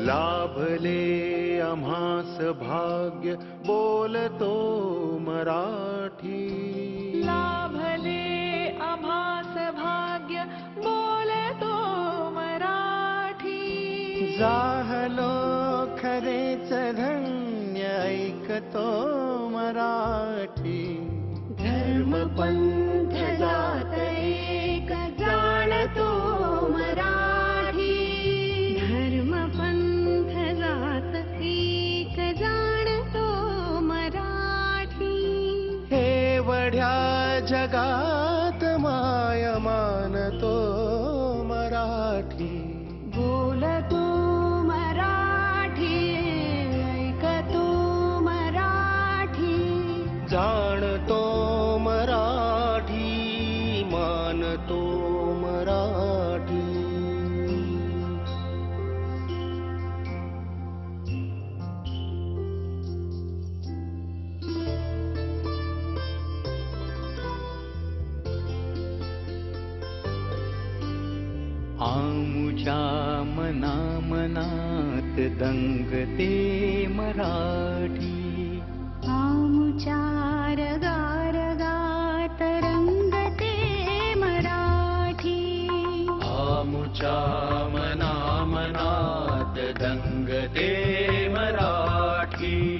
लाभले आम्हास भाग्य बोलतो मराठी। लाभले आभास भाग्य बोलतो मराठी। जाहलो खरेच धन्य ऐकतो मराठी। धर्म वढ्या जगात माय मानतो मराठी. बोलतो मराठी ऐकतो मराठी. जाणतो आमुच्या मना मनात दंगते मराठी रंगते मराठी आमुच्या मना मनात दंगते मराठी